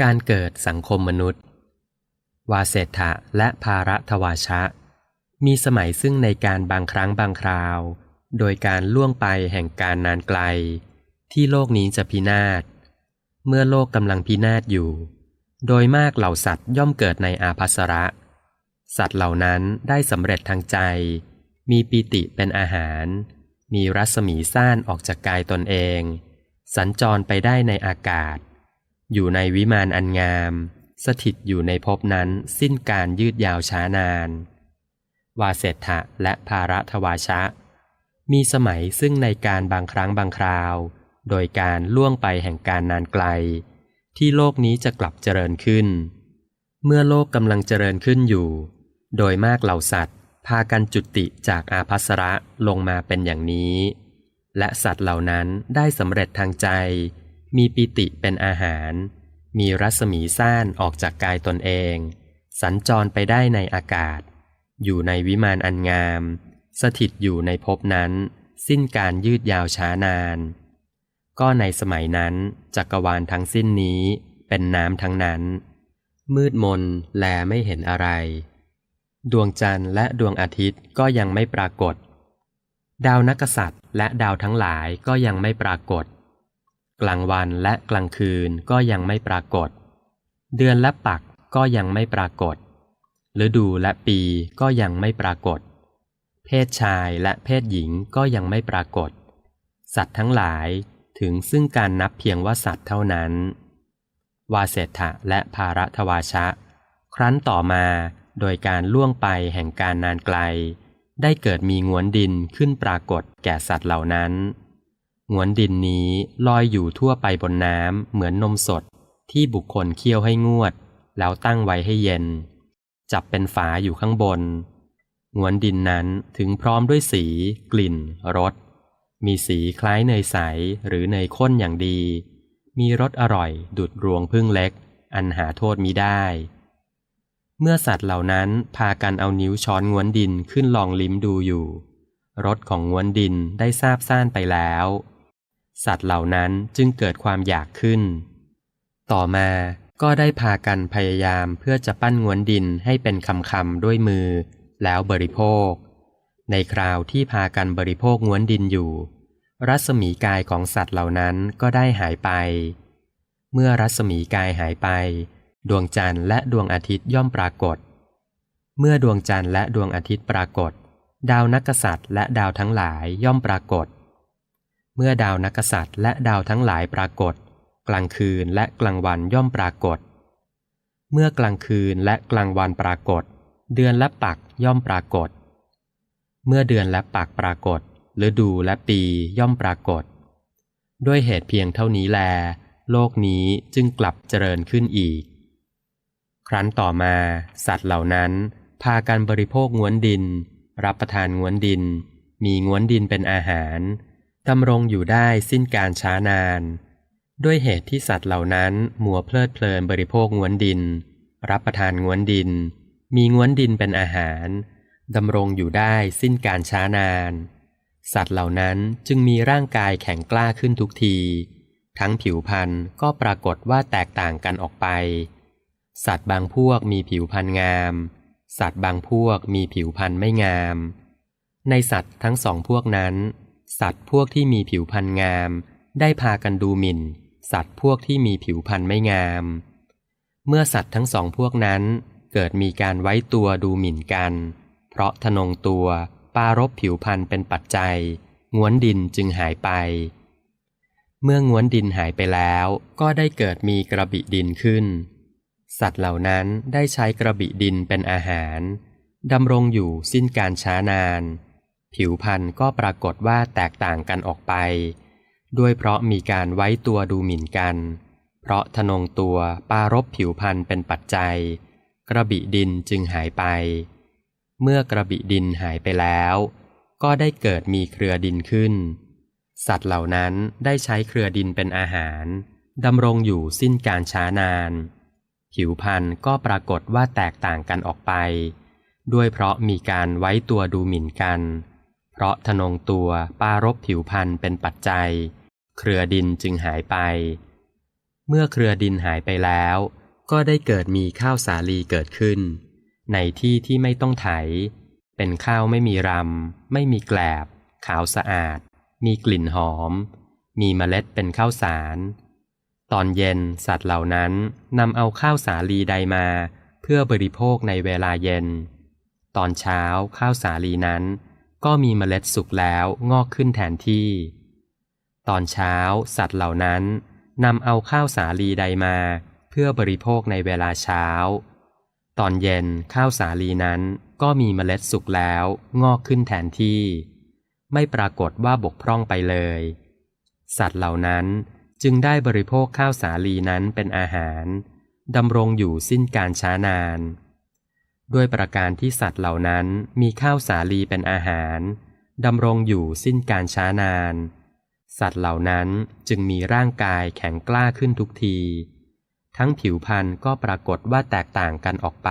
การเกิดสังคมมนุษย์ วาเศรษฐะและภาระทวาชะ มีสมัยซึ่งในการบางครั้งบางคราว โดยการล่วงไปแห่งการนานไกล ที่โลกนี้จะพินาศ เมื่อโลกกำลังพินาศอยู่ โดยมากเหล่าสัตว์ย่อมเกิดในอาภัสระ สัตว์เหล่านั้นได้สำเร็จทางใจ มีปีติเป็นอาหาร มีรัศมีซ่านออกจากกายตนเอง สัญจรไปได้ในอากาศ อยู่ในวิมานอันงาม สถิตอยู่ในภพนั้นสิ้นการยืดยาวช้านาน วาเศรษฐะและภาระทวาชะ มีสมัยซึ่งในการบางครั้งบางคราว โดยการล่วงไปแห่งการนานไกล ที่โลกนี้จะกลับเจริญขึ้น เมื่อโลกกำลังเจริญขึ้นอยู่ โดยมากเหล่าสัตว์ พากันจุติจากอาภัสระลงมาเป็นอย่างนี้ และสัตว์เหล่านั้นได้สำเร็จทางใจ มีปิติเป็นอาหาร มีรัศมีซ่านออกจากกายตนเอง สัญจรไปได้ในอากาศ อยู่ในวิมานอันงาม สถิตอยู่ในภพนั้น สิ้นการยืดยาวช้านาน ก็ในสมัยนั้นจักรวาลทั้งสิ้นนี้เป็นน้ำทั้งนั้น มืดมนแลไม่เห็นอะไร ดวงจันทร์และดวงอาทิตย์ก็ยังไม่ปรากฏ ดาวนักษัตริย์และดาวทั้งหลายก็ยังไม่ปรากฏ กลางวันและกลางคืนก็ยังไม่ปรากฏ เดือนและปักก็ยังไม่ปรากฏฤดูและปีก็ยังไม่ปรากฏ เพศชายและเพศหญิงก็ยังไม่ปรากฏ สัตว์ทั้งหลายถึงซึ่งการนับเพียงว่าสัตว์เท่านั้น วาเศรษฐะและภาระทวาชะ ครั้นต่อมาโดยการล่วงไปแห่งการนานไกล ได้เกิดมีงวนดินขึ้นปรากฏแก่สัตว์เหล่านั้น งวนดินนี้ลอยอยู่ทั่วไปบนน้ำเหมือนนมสดที่บุคคลเคี่ยวให้งวด แล้วตั้งไว้ให้เย็น จับเป็นฝาอยู่ข้างบนงวนดินนั้นถึงพร้อมด้วยสี กลิ่นรสมีสีคล้ายเนยใสหรือเนยข้นอย่างดี มีรสอร่อยดุดรวงพึ่งเล็ก อันหาโทษมิได้ เมื่อสัตว์เหล่านั้นพากันเอานิ้วช้อนงวนดินขึ้นลองลิ้มดูอยู่รสของงวนดินได้ทราบซ่านไปแล้ว สัตว์เหล่านั้นจึงเกิดความอยากขึ้น ต่อมาก็ได้พากันพยายามเพื่อจะปั้นงวนดินให้เป็นคำคำด้วยมือ แล้วบริโภค ในคราวที่พากันบริโภคงวนดินอยู่ รัศมีกายของสัตว์เหล่านั้นก็ได้หายไป เมื่อรัศมีกายหายไป ดวงจันทร์และดวงอาทิตย์ย่อมปรากฏ เมื่อดวงจันทร์และดวงอาทิตย์ปรากฏ ดาวนักษัตริย์และดาวทั้งหลายย่อมปรากฏ เมื่อดาวนักษัตริย์และดาวทั้งหลายปรากฏ กลางคืนและกลางวันย่อมปรากฏ เมื่อกลางคืนและกลางวันปรากฏ เดือนและปักย่อมปรากฏ เมื่อเดือนและปักปรากฏฤดูและปีย่อมปรากฏ ด้วยเหตุเพียงเท่านี้แล โลกนี้จึงกลับเจริญขึ้นอีก ครั้นต่อมาสัตว์เหล่านั้น พากันบริโภคง้วนดิน รับประทานง้วนดิน มีง้วนดินเป็นอาหาร ดำรงอยู่ได้สิ้นการช้านาน ด้วยเหตุที่สัตว์เหล่านั้นมัวเพลิดเพลินบริโภคง้วนดิน รับประทานง้วนดิน มีง้วนดินเป็นอาหารดำรงอยู่ได้สิ้นการช้านาน สัตว์เหล่านั้นจึงมีร่างกายแข็งกล้าขึ้นทุกที ทั้งผิวพรรณก็ปรากฏว่าแตกต่างกันออกไป สัตว์บางพวกมีผิวพรรณงาม สัตว์บางพวกมีผิวพรรณไม่งาม ในสัตว์ทั้งสองพวกนั้น สัตว์พวกที่มีผิวพรรณงาม ได้พากันดูหมิ่น สัตว์พวกที่มีผิวพรรณไม่งาม เมื่อสัตว์ทั้งสองพวกนั้น เกิดมีการไว้ตัวดูหมิ่นกัน เพราะทนงตัวปารบผิวพรรณเป็นปัจจัยง้วนดินจึงหายไป เมื่อง้วนดินหายไปแล้วก็ได้เกิดมีกระบิดินขึ้น สัตว์เหล่านั้นได้ใช้กระบิดินเป็นอาหารดำรงอยู่สิ้นการช้านาน ผิวพรรณก็ปรากฏว่าแตกต่างกันออกไป ด้วยเพราะมีการไว้ตัวดูหมิ่นกัน เพราะทนงตัวปารบผิวพรรณเป็นปัจจัย กระบิดินจึงหายไป เมื่อกระบิดินหายไปแล้ว ก็ได้เกิดมีเครือดินขึ้น สัตว์เหล่านั้นได้ใช้เครือดินเป็นอาหารดำรงอยู่สิ้นการช้านาน ผิวพรรณก็ปรากฏว่าแตกต่างกันออกไป ด้วยเพราะมีการไว้ตัวดูหมิ่นกัน เพราะทนงตัวปารบผิวพรรณเป็นปัจจัย เครือดินจึงหายไป เมื่อเครือดินหายไปแล้ว ก็ได้เกิดมีข้าวสาลีเกิดขึ้น ในที่ที่ไม่ต้องไถ เป็นข้าวไม่มีรำ ไม่มีแกลบ ขาวสะอาด มีกลิ่นหอม มีเมล็ดเป็นข้าวสาร ตอนเย็นสัตว์เหล่านั้นนำเอาข้าวสาลีใดมา เพื่อบริโภคในเวลาเย็น ตอนเช้าข้าวสาลีนั้น ก็มีเมล็ดสุกแล้วงอกขึ้นแทนที่ ตอนเช้าสัตว์เหล่านั้นนำเอาข้าวสาลีใดมา เพื่อบริโภคในเวลาเช้า ตอนเย็นข้าวสาลีนั้นก็มีเมล็ดสุกแล้วงอกขึ้นแทนที่ ไม่ปรากฏว่าบกพร่องไปเลย สัตว์เหล่านั้นจึงได้บริโภคข้าวสาลีนั้นเป็นอาหารดำรงอยู่สิ้นการช้านาน ด้วยประการที่สัตว์เหล่านั้นมีข้าวสาลีเป็นอาหารดำรงอยู่สิ้นการช้านาน สัตว์เหล่านั้นจึงมีร่างกายแข็งกล้าขึ้นทุกที ทั้งผิวพรรณก็ปรากฏว่าแตกต่างกันออกไป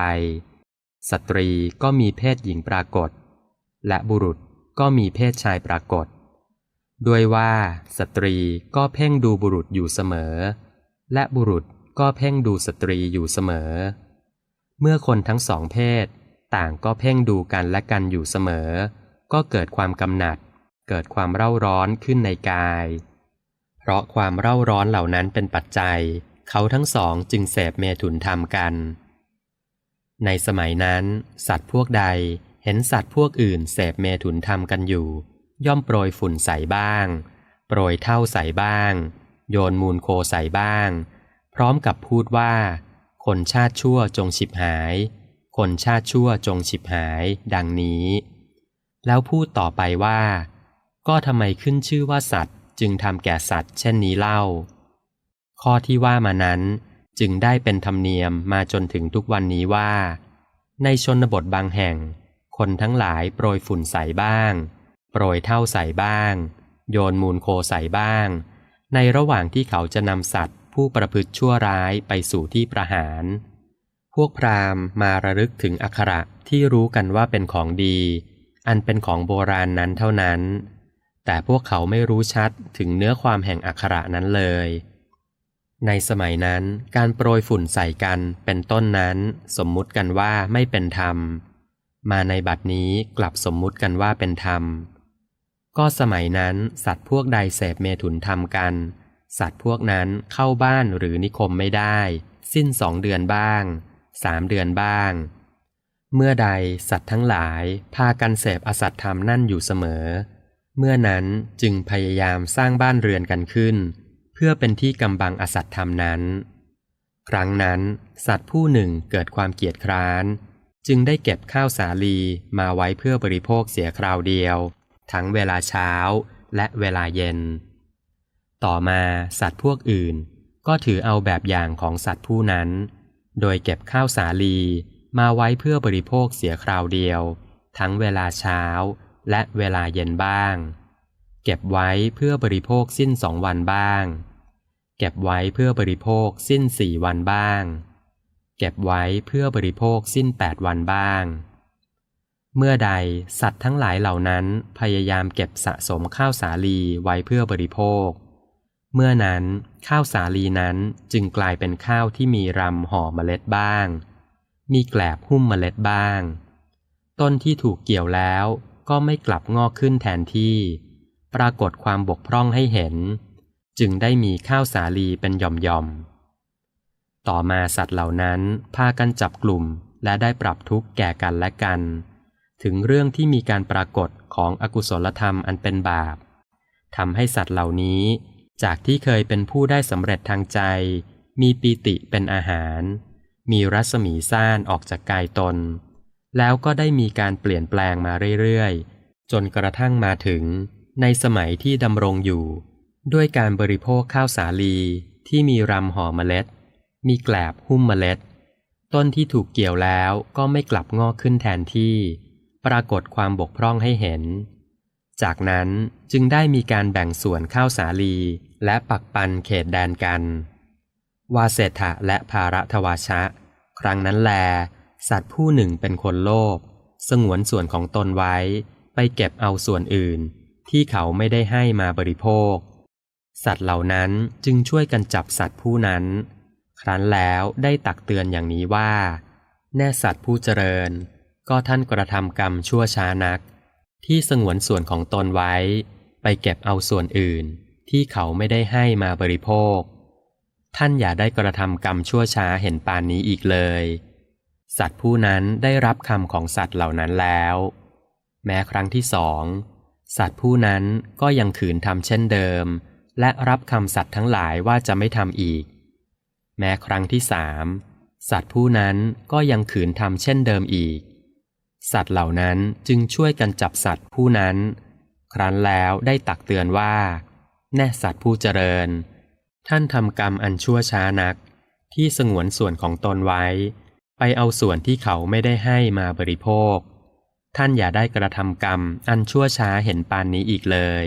สตรีก็มีเพศหญิงปรากฏ และบุรุษก็มีเพศชายปรากฏ ด้วยว่าสตรีก็เพ่งดูบุรุษอยู่เสมอ และบุรุษก็เพ่งดูสตรีอยู่เสมอ เมื่อคนทั้งสองเพศ ต่างก็เพ่งดูกันและกันอยู่เสมอ ก็เกิดความกำหนัด เกิดความเร่าร้อนขึ้นในกาย เพราะความเร่าร้อนเหล่านั้นเป็นปัจจัย เขาทั้งสองจึงเสพเมถุนธรรมกัน ในสมัยนั้น สัตว์พวกใดเห็นสัตว์พวกอื่นเสพเมถุนธรรมกันอยู่ ย่อมโปรยฝุ่นใส่บ้าง โปรยเท่าใส่บ้าง โยนมูลโคใส่บ้าง พร้อมกับพูดว่า คนชาติชั่วจงฉิบหาย คนชาติชั่วจงฉิบหาย ดังนี้ แล้วพูดต่อไปว่า ก็ทำไมขึ้นชื่อว่าสัตว์ จึงทำแก่สัตว์ เช่นนี้เล่า ข้อที่ว่ามานั้นจึงได้เป็นธรรมเนียมมาจนถึงทุกวันนี้ว่า ในชนบทบางแห่ง คนทั้งหลายโปรยฝุ่นใส่บ้าง โปรยเท่าใส่บ้าง โยนมูลโคใส่บ้าง ในระหว่างที่เขาจะนำสัตว์ ผู้ประพฤติชั่วร้ายไปสู่ที่ประหาร พวกพราหมณ์มาระลึกถึงอักขระที่รู้กันว่าเป็นของดี อันเป็นของโบราณนั้นเท่านั้น แต่พวกเขาไม่รู้ชัดถึงเนื้อความแห่งอักขระนั้นเลย ในสมัยนั้นการโปรยฝุ่นใส่กันเป็นต้นนั้น สมมุติกันว่าไม่เป็นธรรม มาในบัดนี้กลับสมมุติกันว่าเป็นธรรม ก็สมัยนั้นสัตว์พวกใดเสพเมถุนธรรมกัน สัตว์พวกนั้นเข้าบ้านหรือนิคมไม่ได้ สิ้นสองเดือนบ้างสามเดือนบ้าง เมื่อใดสัตว์ทั้งหลายพากันเสพอสัตธรรมนั่นอยู่เสมอ เมื่อนั้นจึงพยายามสร้างบ้านเรือนกันขึ้น เพื่อเป็นที่กำบังอสัตธรรมนั้น ครั้งนั้น สัตว์ผู้หนึ่งเกิดความเกียจคร้าน จึงได้เก็บข้าวสาลีมาไว้เพื่อบริโภคเสียคราวเดียว ทั้งเวลาเช้าและเวลาเย็น ต่อมาสัตว์พวกอื่น ก็ถือเอาแบบอย่างของสัตว์ผู้นั้น โดยเก็บข้าวสาลีมาไว้เพื่อบริโภคเสียคราวเดียว ทั้งเวลาเช้าและเวลาเย็นบ้าง เก็บไว้เพื่อบริโภคสิ้นสองวันบ้าง เก็บไว้เพื่อบริโภคสิ้นสี่วันบ้าง เก็บไว้เพื่อบริโภคสิ้นแปดวันบ้าง เมื่อใดสัตว์ทั้งหลายเหล่านั้นพยายามเก็บสะสมข้าวสาลีไว้เพื่อบริโภค เมื่อนั้นข้าวสาลีนั้นจึงกลายเป็นข้าวที่มีรำห่อเมล็ดบ้าง มีแกลบหุ้มเมล็ดบ้าง ต้นที่ถูกเกี่ยวแล้วก็ไม่กลับงอกขึ้นแทนที่ ปรากฏความบกพร่องให้เห็น จึงได้มีข้าวสาลีเป็นหย่อมๆ ต่อมาสัตว์เหล่านั้นพากันจับกลุ่มและได้ปรับทุกข์แก่กันและกัน ถึงเรื่องที่มีการปรากฏของอกุศลธรรมอันเป็นบาปทำให้สัตว์เหล่านี้ จากที่เคยเป็นผู้ได้สำเร็จทางใจ มีปีติเป็นอาหาร มีรัศมีซ่านออกจากกายตน แล้วก็ได้มีการเปลี่ยนแปลงมาเรื่อยๆ จนกระทั่งมาถึง ในสมัยที่ดำรงอยู่ ด้วยการบริโภคข้าวสาลีที่มีรำห่อเมล็ด มีแกลบหุ้มเมล็ด ต้นที่ถูกเกี่ยวแล้วก็ไม่กลับงอกขึ้นแทนที่ ปรากฏความบกพร่องให้เห็น จากนั้นจึงได้มีการแบ่งส่วนข้าวสาลี และปักปันเขตแดนกัน วาเศรษฐะและภาระทวาชะ ครั้งนั้นแล สัตว์ผู้หนึ่งเป็นคนโลภสงวนส่วนของตนไว้ ไปเก็บเอาส่วนอื่น ที่เขาไม่ได้ให้มาบริโภค สัตว์เหล่านั้นจึงช่วยกันจับสัตว์ผู้นั้น ครั้นแล้วได้ตักเตือนอย่างนี้ว่า แน่สัตว์ผู้เจริญ ก็ท่านกระทำกรรมชั่วช้านัก ที่สงวนส่วนของตนไว้ ไปเก็บเอาส่วนอื่น ที่เขาไม่ได้ให้มาบริโภค ท่านอย่าได้กระทำกรรมชั่วช้าเห็นปานนี้อีกเลย สัตว์ผู้นั้นได้รับคำของสัตว์เหล่านั้นแล้ว แม้ครั้งที่สองสัตว์ผู้นั้นก็ยังขืนทำเช่นเดิม และรับคำสัตว์ทั้งหลายว่าจะไม่ทำอีก แม้ครั้งที่สามสัตว์ผู้นั้นก็ยังขืนทำเช่นเดิมอีก สัตว์เหล่านั้นจึงช่วยกันจับสัตว์ผู้นั้น ครั้นแล้วได้ตักเตือนว่า แน่สัตว์ผู้เจริญ ท่านทำกรรมอันชั่วช้านัก ที่สงวนส่วนของตนไว้ ไปเอาส่วนที่เขาไม่ได้ให้มาบริโภค ท่านอย่าได้กระทำกรรมอันชั่วช้าเห็นปานนี้อีกเลย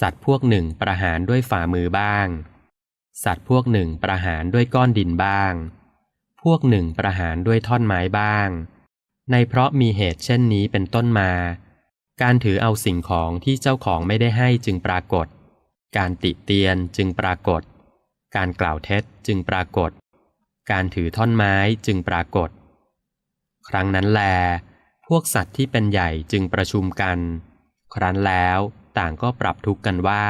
สัตว์พวกหนึ่งประหารด้วยฝ่ามือบ้าง สัตว์พวกหนึ่งประหารด้วยก้อนดินบ้าง พวกหนึ่งประหารด้วยท่อนไม้บ้าง ในเพราะมีเหตุเช่นนี้เป็นต้นมา การถือเอาสิ่งของที่เจ้าของไม่ได้ให้จึงปรากฏ การติเตียนจึงปรากฏ การกล่าวเท็จจึงปรากฏ การถือท่อนไม้จึงปรากฏ ครั้งนั้นแล พวกสัตว์ที่เป็นใหญ่จึงประชุมกัน ครั้นแล้วต่างก็ปรับทุกข์กันว่า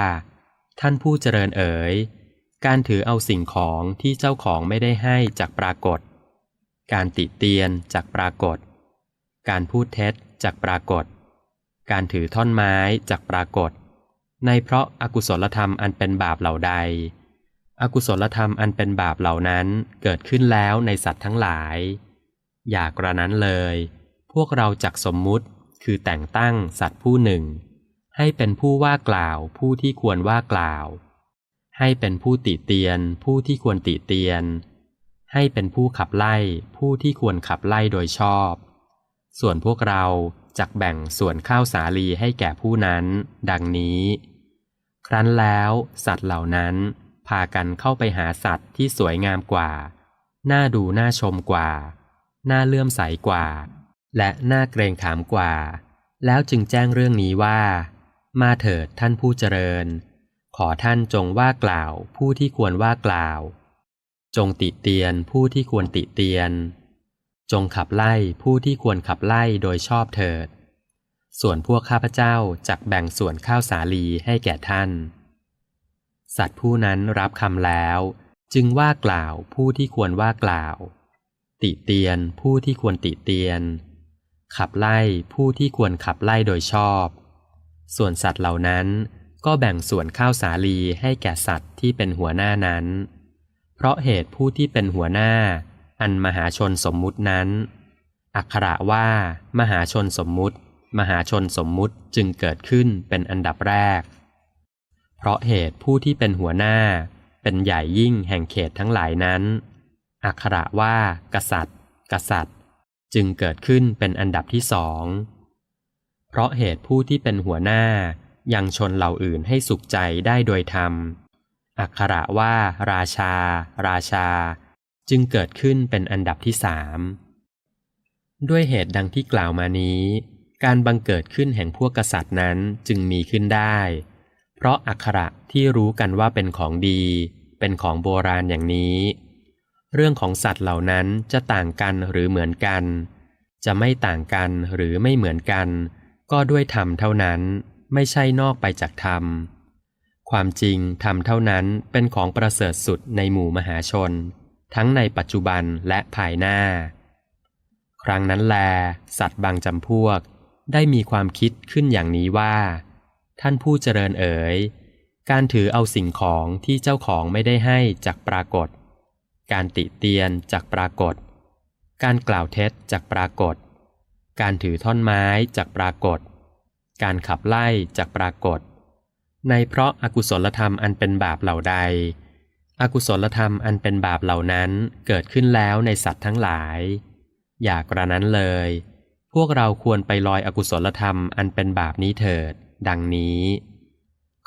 ท่านผู้เจริญเอ๋ย การถือเอาสิ่งของที่เจ้าของไม่ได้ให้จากปรากฏ การติเตียนจากปรากฏ การพูดเท็จจากปรากฏ การถือท่อนไม้จากปรากฏ ในเพราะอากุศลธรรมอันเป็นบาปเหล่าใด อกุศลธรรมอันเป็นบาปเหล่านั้นเกิดขึ้นแล้วในสัตว์ทั้งหลาย อย่ากระนั้นเลย พวกเราจักสมมุติคือแต่งตั้งสัตว์ผู้หนึ่ง ให้เป็นผู้ว่ากล่าวผู้ที่ควรว่ากล่าว ให้เป็นผู้ติเตียนผู้ที่ควรติเตียน ให้เป็นผู้ขับไล่ผู้ที่ควรขับไล่โดยชอบ ส่วนพวกเราจักแบ่งส่วนข้าวสาลีให้แก่ผู้นั้น ดังนี้ ครั้นแล้วสัตว์เหล่านั้นพากันเข้าไปหาสัตว์ที่สวยงามกว่า น่าดูน่าชมกว่า น่าเลื่อมใสกว่า และน่าเกรงขามกว่า แล้วจึงแจ้งเรื่องนี้ว่า มาเถิดท่านผู้เจริญ ขอท่านจงว่ากล่าวผู้ที่ควรว่ากล่าว จงติเตียนผู้ที่ควรติเตียน จงขับไล่ผู้ที่ควรขับไล่โดยชอบเถิด ส่วนพวกข้าพเจ้าจักแบ่งส่วนข้าวสาลีให้แก่ท่าน สัตว์ผู้นั้นรับคำแล้ว จึงว่ากล่าวผู้ที่ควรว่ากล่าว ติเตียนผู้ที่ควรติเตียน ขับไล่ผู้ที่ควรขับไล่โดยชอบ ส่วนสัตว์เหล่านั้นก็แบ่งส่วนข้าวสาลีให้แก่สัตว์ที่เป็นหัวหน้านั้น เพราะเหตุผู้ที่เป็นหัวหน้า อันมหาชนสมมุตินั้น อักขระว่า มหาชนสมมุติ มหาชนสมมุติจึงเกิดขึ้นเป็นอันดับแรก เพราะเหตุผู้ที่เป็นหัวหน้า เป็นใหญ่ยิ่งแห่งเขตทั้งหลายนั้น อักขระว่า กษัตริย์ กษัตริย์ จึงเกิดขึ้นเป็นอันดับที่สอง เพราะเหตุผู้ที่เป็นหัวหน้ายังชนเหล่าอื่นให้สุขใจได้โดยธรรม อักขระว่า ราชา ราชา จึงเกิดขึ้นเป็นอันดับที่สามด้วยเหตุดังที่กล่าวมานี้ การบังเกิดขึ้นแห่งพวกกษัตริย์นั้นจึงมีขึ้นได้ เพราะอักขระที่รู้กันว่าเป็นของดี เป็นของโบราณอย่างนี้ เรื่องของสัตว์เหล่านั้นจะต่างกันหรือเหมือนกัน จะไม่ต่างกันหรือไม่เหมือนกัน ก็ด้วยธรรมเท่านั้นไม่ใช่นอกไปจากธรรม ความจริงธรรมเท่านั้นเป็นของประเสริฐสุดในหมู่มหาชน ทั้งในปัจจุบันและภายหน้า ครั้งนั้นแล สัตว์บางจำพวก ได้มีความคิดขึ้นอย่างนี้ว่า ท่านผู้เจริญเอ๋ย การถือเอาสิ่งของที่เจ้าของไม่ได้ให้จากปรากฏ การติเตียนจากปรากฏ การกล่าวเท็จจากปรากฏ การถือท่อนไม้จากปรากฏ การขับไล่จากปรากฏ ในเพราะอากุศลธรรมอันเป็นบาปเหล่าใด อกุศลธรรมอันเป็นบาปเหล่านั้นเกิดขึ้นแล้วในสัตว์ทั้งหลาย อย่ากระนั้นเลย พวกเราควรไปลอยอกุศลธรรมอันเป็นบาปนี้เถิด ดังนี้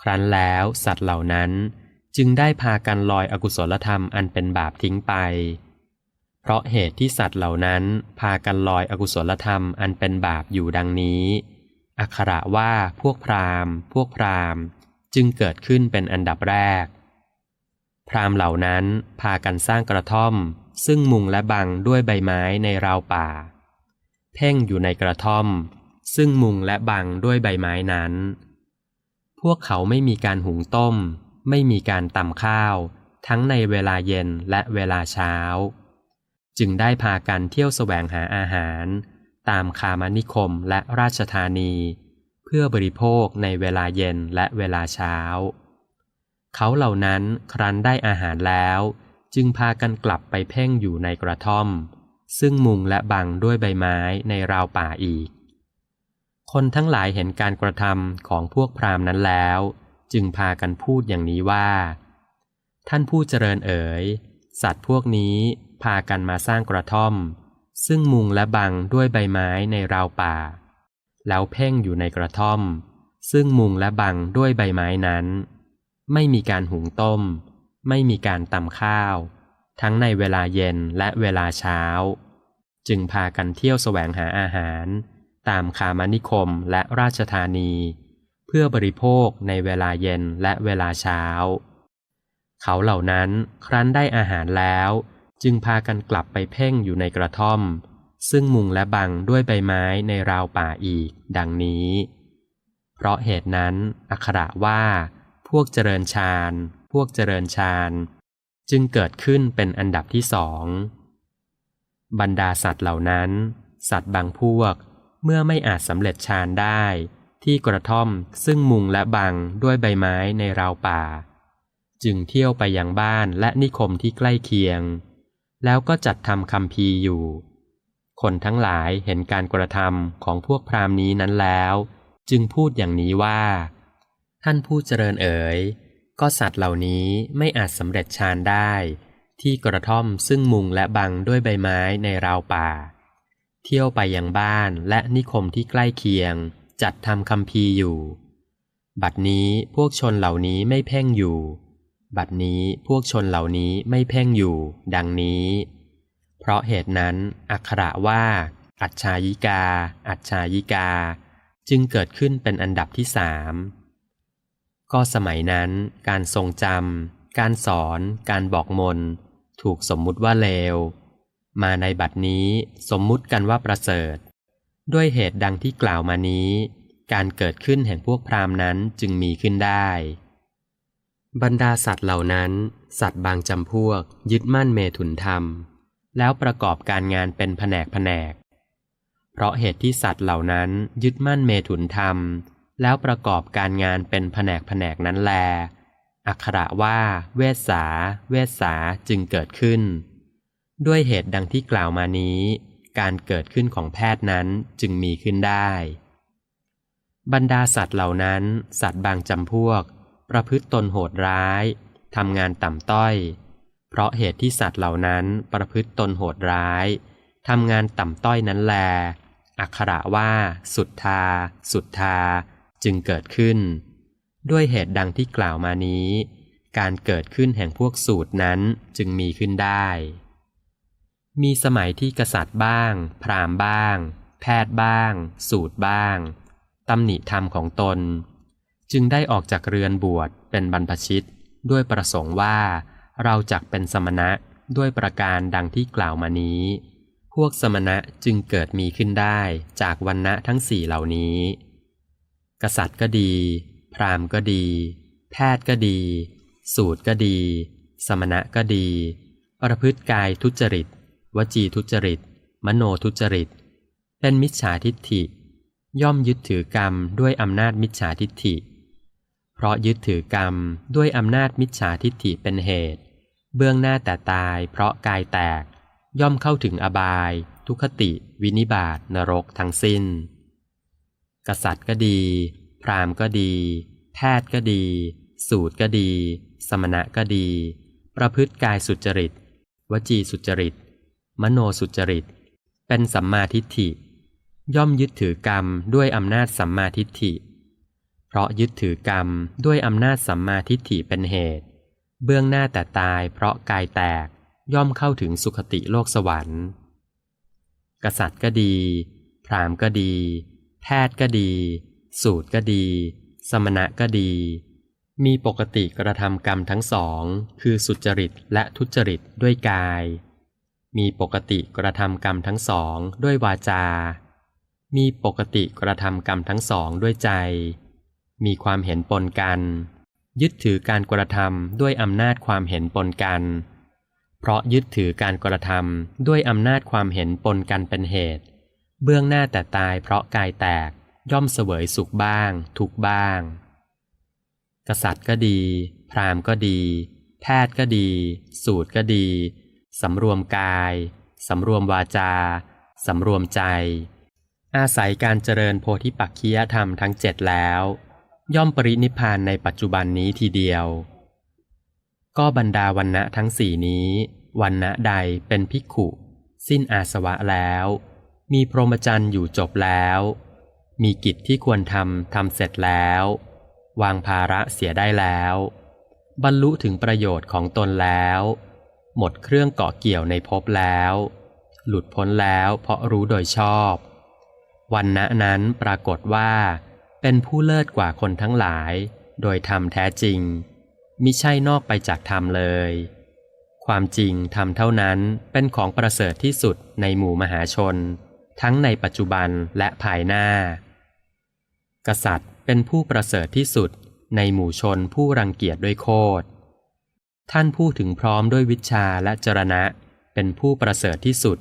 ครั้นแล้วสัตว์เหล่านั้นจึงได้พากันลอยอกุศลธรรมอันเป็นบาปทิ้งไป เพราะเหตุที่สัตว์เหล่านั้นพากันลอยอกุศลธรรมอันเป็นบาปอยู่ดังนี้ อักขระว่าพวกพราหมณ์ พวกพราหมณ์ จึงเกิดขึ้นเป็นอันดับแรก พราหมณ์เหล่านั้นพากันสร้างกระท่อม ซึ่งมุงและบังด้วยใบไม้ในราวป่า เพ่งอยู่ในกระท่อม ซึ่งมุงและบังด้วยใบไม้นั้น พวกเขาไม่มีการหุงต้ม ไม่มีการตำข้าว ทั้งในเวลาเย็นและเวลาเช้า จึงได้พากันเที่ยวแสวงหาอาหาร ตามคามานิคมและราชธานี เพื่อบริโภคในเวลาเย็นและเวลาเช้า เขาเหล่านั้นครั้นได้อาหารแล้ว จึงพากันกลับไปเพ่งอยู่ในกระท่อม ซึ่งมุงและบังด้วยใบไม้ในราวป่าอีก คนทั้งหลายเห็นการกระทำของพวกพราหมณ์นั้นแล้ว จึงพากันพูดอย่างนี้ว่า ท่านผู้เจริญเอ๋ย สัตว์พวกนี้พากันมาสร้างกระท่อม ซึ่งมุงและบังด้วยใบไม้ในราวป่า แล้วเพ่งอยู่ในกระท่อม ซึ่งมุงและบังด้วยใบไม้นั้น ไม่มีการหุงต้ม ไม่มีการตำข้าว ทั้งในเวลาเย็นและเวลาเช้า จึงพากันเที่ยวแสวงหาอาหาร ตามคามานิคมและราชธานี เพื่อบริโภคในเวลาเย็นและเวลาเช้า เขาเหล่านั้นครั้นได้อาหารแล้ว จึงพากันกลับไปเพ่งอยู่ในกระท่อม ซึ่งมุงและบังด้วยใบไม้ในราวป่าอีก ดังนี้ เพราะเหตุนั้นอักขระว่า วกเจริญฌาน พวกเจริญฌาน จึงเกิดขึ้นเป็นอันดับที่สอง บรรดาสัตว์เหล่านั้น สัตว์บางพวก เมื่อไม่อาจสำเร็จฌานได้ ที่กระท่อมซึ่งมุงและบังด้วยใบไม้ในราวป่า จึงเที่ยวไปยังบ้านและนิคมที่ใกล้เคียง แล้วก็จัดทำคำพีอยู่ คนทั้งหลายเห็นการกระทำของพวกพรามนี้นั้นแล้ว จึงพูดอย่างนี้ว่า ท่านผู้เจริญเอ๋ย ก็สัตว์เหล่านี้ไม่อาจสำเร็จฌานได้ ที่กระท่อมซึ่งมุงและบังด้วยใบไม้ในราวป่า เที่ยวไปยังบ้านและนิคมที่ใกล้เคียง จัดทำคำพีอยู่ บัดนี้พวกชนเหล่านี้ไม่เพ่งอยู่ บัดนี้พวกชนเหล่านี้ไม่เพ่งอยู่ ดังนี้ เพราะเหตุนั้นอักขระว่า อัจฉายิกา อัจฉายิกา จึงเกิดขึ้นเป็นอันดับที่สาม ก็สมัยนั้น การทรงจำการสอน การบอกมน ถูกสมมุติว่าเลว มาในบัดนี้สมมุติกันว่าประเสริฐ ด้วยเหตุดังที่กล่าวมานี้ การเกิดขึ้นแห่งพวกพราหมณ์นั้นจึงมีขึ้นได้ บรรดาสัตว์เหล่านั้น สัตว์บางจำพวก ยึดมั่นเมถุนธรรม แล้วประกอบการงานเป็นแผนกแผนก เพราะเหตุที่สัตว์เหล่านั้นยึดมั่นเมถุนธรรม แล้วประกอบการงานเป็นแผนกแผนกนั้นแล อักขระว่า เวสสาเวสสาจึงเกิดขึ้น ด้วยเหตุดังที่กล่าวมานี้ การเกิดขึ้นของแพทย์นั้นจึงมีขึ้นได้ บรรดาสัตว์เหล่านั้น สัตว์บางจำพวก ประพฤติตนโหดร้ายทำงานต่ำต้อย เพราะเหตุที่สัตว์เหล่านั้นประพฤติตนโหดร้ายทำงานต่ำต้อยนั้นแล อักขระว่า สุดทา สุดทา จึงเกิดขึ้น ด้วยเหตุดังที่กล่าวมานี้ การเกิดขึ้นแห่งพวกสูตรนั้นจึงมีขึ้นได้ มีสมัยที่กษัตริย์บ้าง พราหมณ์บ้าง แพทย์บ้าง สูตรบ้างตำหนิธรรมของตน จึงได้ออกจากเรือนบวชเป็นบรรพชิตด้วยประสงค์ว่าเราจักเป็นสมณะด้วยประการดังที่กล่าวมานี้ พวกสมณะจึงเกิดมีขึ้นได้จากวันณะทั้งสี่เหล่านี้ กษัตริย์ก็ดี พราหมณ์ก็ดี แพทย์ก็ดี สูตรก็ดี สมณะก็ดี ประพฤติกายทุจริต วจีทุจริต มโนทุจริต เป็นมิจฉาทิฏฐิ ย่อมยึดถือกรรมด้วยอำนาจมิจฉาทิฏฐิ เพราะยึดถือกรรมด้วยอำนาจมิจฉาทิฏฐิเป็นเหตุ เบื้องหน้าแต่ตายเพราะกายแตก ย่อมเข้าถึงอบาย ทุคติ วินิบาตนรกทั้งสิ้น กษัตริย์ก็ดี พราหมณ์ก็ดี แพทย์ก็ดี สูตรก็ดี สมณะก็ดี ประพฤติกายสุจริต วจีสุจริต มโนสุจริต เป็นสัมมาทิฏฐิ ย่อมยึดถือกรรมด้วยอำนาจสัมมาทิฏฐิ เพราะยึดถือกรรมด้วยอำนาจสัมมาทิฏฐิเป็นเหตุ เบื้องหน้าแต่ตายเพราะกายแตกย่อมเข้าถึงสุคติโลกสวรรค์ กษัตริย์ก็ดี พราหมณ์ก็ดี แพทย์ก็ดี สูตรก็ดี สมณะก็ดี มีปกติกระทำกรรมทั้งสอง คือสุจริตและทุจริตด้วยกาย มีปกติกระทำกรรมทั้งสองด้วยวาจา มีปกติกระทำกรรมทั้งสองด้วยใจ มีความเห็นปนกัน ยึดถือการกระทำด้วยอำนาจความเห็นปนกัน เพราะยึดถือการกระทำด้วยอำนาจความเห็นปนกันเป็นเหตุ เบื้องหน้าแต่ตายเพราะกายแตกย่อมเสวยสุขบ้าง ทุกบ้าง กษัตริย์ก็ดี พราหมณ์ก็ดี แพทย์ก็ดี สูตรก็ดีสำรวมกายสำรวมวาจาสำรวมใจ อาศัยการเจริญโพธิปักคียธรรมทั้งเจ็ดแล้ว ย่อมปรินิพพานในปัจจุบันนี้ทีเดียว ก็บรรดาวันณะทั้งสี่นี้วันณะใดเป็นภิกขุ สิ้นอาสวะแล้ว มีพรหมจรรย์อยู่จบแล้ว มีกิจที่ควรทำทำเสร็จแล้ว วางภาระเสียได้แล้ว บรรลุถึงประโยชน์ของตนแล้ว หมดเครื่องเกาะเกี่ยวในภพแล้ว หลุดพ้นแล้วเพราะรู้โดยชอบ วันณะนั้นปรากฏว่า เป็นผู้เลิศกว่าคนทั้งหลาย โดยธรรมแท้จริงมิใช่นอกไปจากธรรมเลย ความจริงธรรมเท่านั้นเป็นของประเสริฐที่สุดในหมู่มหาชน ทั้งในปัจจุบันและภายหน้า กษัตริย์เป็นผู้ประเสริฐที่สุดในหมู่ชนผู้รังเกียจด้วยโคตรท่านผู้ถึงพร้อมด้วยวิชาและจรณะ เป็นผู้ประเสริฐที่สุด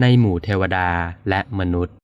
ในหมู่เทวดาและมนุษย์